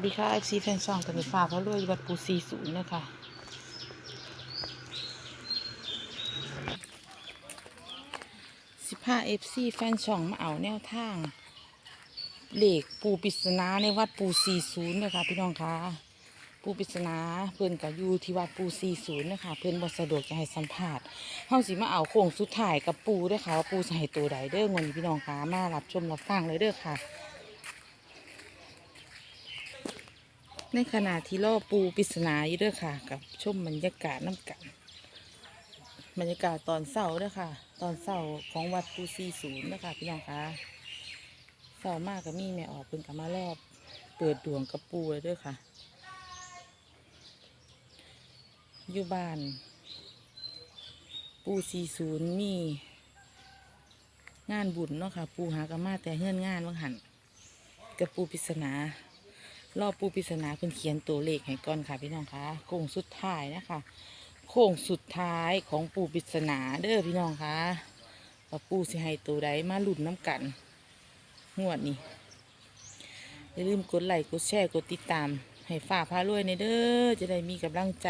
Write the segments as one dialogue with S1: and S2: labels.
S1: วัสดีค่ะ FC แฟนช่องตอนนี้ฟ้าเขารวยวัดปูซีศูนย์นะคะสิบห้า FC แฟนช่องมาเอาแนวทางเหลขปูปริศนาในวัดปูซีศูนย์นะคะพี่น้องคะปูปริศนาเพื่อนกับยูที่วัดปูซีศูนย์นะคะเพื่อนบ่สะดวกจะให้สัมภาษณ์เฮาสิมาเอาโค้งสุดท้ายกับปูด้วยค่ะว่าปูให้ตัวใดเด้องวันนี้พี่น้องคะมารับชมรับฟังเลยเด้อค่ะ ในขณะที่ล่อปูปริศนาอยู่ด้วยค่ะ กับชมบรรยากาศน้ำกันบรรยากาศตอนเสาร์ด้วยค่ะ ตอนเสาร์ของวัดปูซีศูนย์นะคะพี่น้องคะเสาร์มากกับมี่แม่ออกเพิ่นกับมารอบ เปิดดวงกับปูเลยด้วยค่ะ อยู่บ้าน ปูซีศูนย์มีงานบุญเนาะค่ะ ปูหากนมาแต่เฮือนงานว่างหันกับปูปริศนา รอบปูปริศนาเพิ่นเขียนตัวเลขให้ก่อนค่ะพี่น้องคะโค้งสุดท้ายนะคะโค้งสุดท้ายของปูปริศนาเด้อพี่น้องคะว่าปูสิให้ตัวใดมาหลุ้นน้ำกันงวดนี้อย่าลืมกดไลค์กดแชร์กดติดตาม ให้ฝ่าพารวยในเด้อจะได้มีกำลังใจ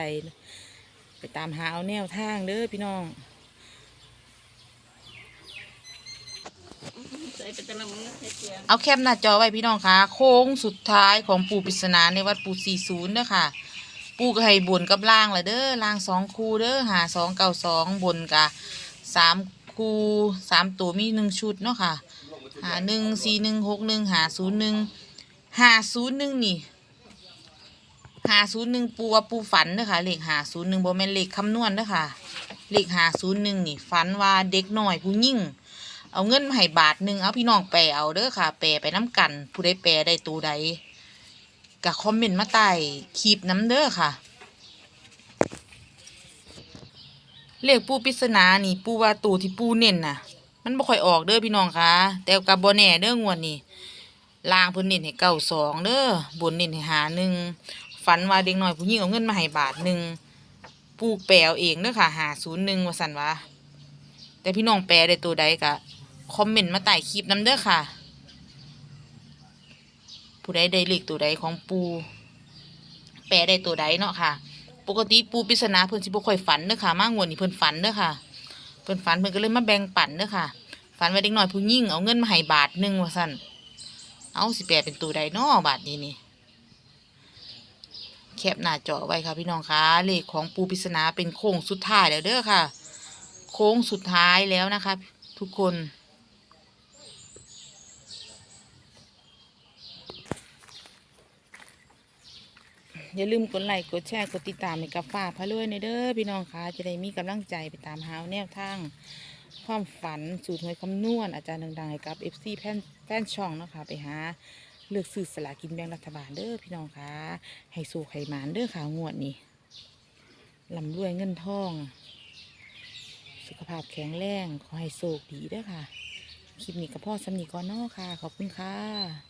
S1: ไปตามหาเอาแนวทางเด้อพี่น้อง
S2: ใส่ไปแต่ละมือให้เจีย
S1: เอาแคปหน้าจอไว้พี่น้องคะโค้งสุดท้ายของปู่ปริศนาในวัดปู่สี่ศูนย์เด้อค่ะ ปู่ก็ให้บนกับล่างเลยเด้อล่างสองคูเด้อหาสองเก้าสองบนกะสามคูสามตัวมีหนึ่งชุดเนาะค่ะหาหนึ่งสี่หนึ่งหกหนึ่งหาศูนย์หนึ่งหาศูนย์หนึ่งนี่หาศูนย์หนึ่งปูว่าปูฝันเด้อค่ะเลขหาศูนย์หนึ่งโบแมนเลขคำนวณเด้อค่ะเลขหาศูนย์หนึ่งนี่ฝันว่าเด็กหน่อยผู้ยิ่ง เอาเงินมาให้บาทหนึ่งเอาพี่น้องแปลเอาเด้อค่ะ แปลไปน้ำกัน ผู้ใดแปลได้ตัวใดก็คอมเมนต์มาใต้คลิปน้ำเด้อค่ะเลขปูปริศนานี่ ปูว่าตัวที่ปูเน้นน่ะ มันบ่ค่อยออกเด้อพี่น้องค่ะ แต่กับบ่แน่เด้องวดนี้ล่างเพิ่นเน้นให้เก้าสองเด้อบนเน้นให้หาหนึ่งฝันว่าเด็กน้อยผู้หญิงเอาเงินมาให้บาทหนึ่งปูแปลเองเด้อค่ะหาศูนย์หนึ่งว่าสันว่าแต่พี่น้องแปลได้ตัวใดก็ คอมเมนต์มาใต้คลิปน้ำเด้อค่ะ ผู้ใดได้เลขตัวใดของปูแปลได้ตัวใดเนาะค่ะ ปกติปูปริศนาเพิ่นสิบ่ค่อยฝันเด้อค่ะ มางวดนี้เพิ่นฝันเด้อค่ะ เพิ่นฝันเพิ่นก็เลยมาแบ่งปันเด้อค่ะ ฝันไว่าเด็กน้อยผู้หญิงเอาเงินมาให้บาทหนึงว่าซั่นเอาสิแปลเป็นตัวใดเนาะบาทนี้นี่แคปหน้าจอไว้ค่ะพี่น้องคะเลขของปูปริศนาเป็นโค้งสุดท้ายแล้วเด้อค่ะ โค้งสุดท้ายแล้วนะคะ ทุกคน อย่าลืมกดไลค์กดแชร์กดติดตามให้กับฝ้าพะเลยในเด้อพี่น้องคะจะได้มีกำลังใจไปตามหาแนวทางความฝันสูตรหวยคำนวณอาจารย์ดังๆให้กับ FC แฟนแฟนช่องเนาะคะไปหาเลือกซื้อสลากินแบ่งรัฐบาลเด้อพี่น้องคะให้สู่ไขมานเด้อขาวงวดนี้ลำรวยเงินทอง สุขภาพแข็งแรงขอให้โชคดีเด้อค่ะคลิปนี้กับพ่อสำนีก่อนนอค่ะ ขอบคุณค่ะ